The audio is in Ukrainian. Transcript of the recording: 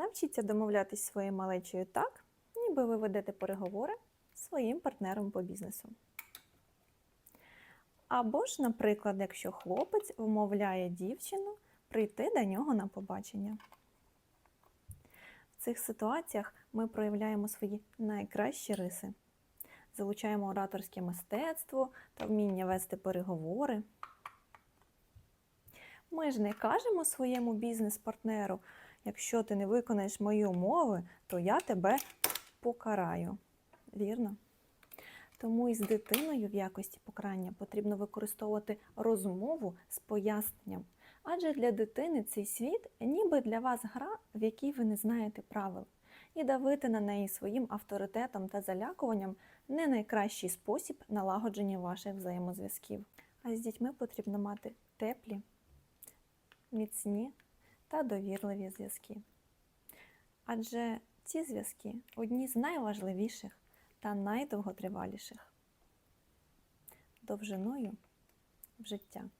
Навчіться домовлятись своєю малечею так, ніби ви ведете переговори з своїм партнером по бізнесу. Або ж, наприклад, якщо хлопець вмовляє дівчину прийти до нього на побачення. В цих ситуаціях ми проявляємо свої найкращі риси, залучаємо ораторське мистецтво та вміння вести переговори. Ми ж не кажемо своєму бізнес-партнеру, якщо ти не виконаєш мої умови, то я тебе покараю. Вірно? Тому і з дитиною в якості покарання потрібно використовувати розмову з поясненням. Адже для дитини цей світ ніби для вас гра, в якій ви не знаєте правил. І давити на неї своїм авторитетом та залякуванням не найкращий спосіб налагодження ваших взаємозв'язків. А з дітьми потрібно мати теплі, міцні та довірливі зв'язки. Адже ці зв'язки одні з найважливіших та найдовготриваліших довжиною в життя.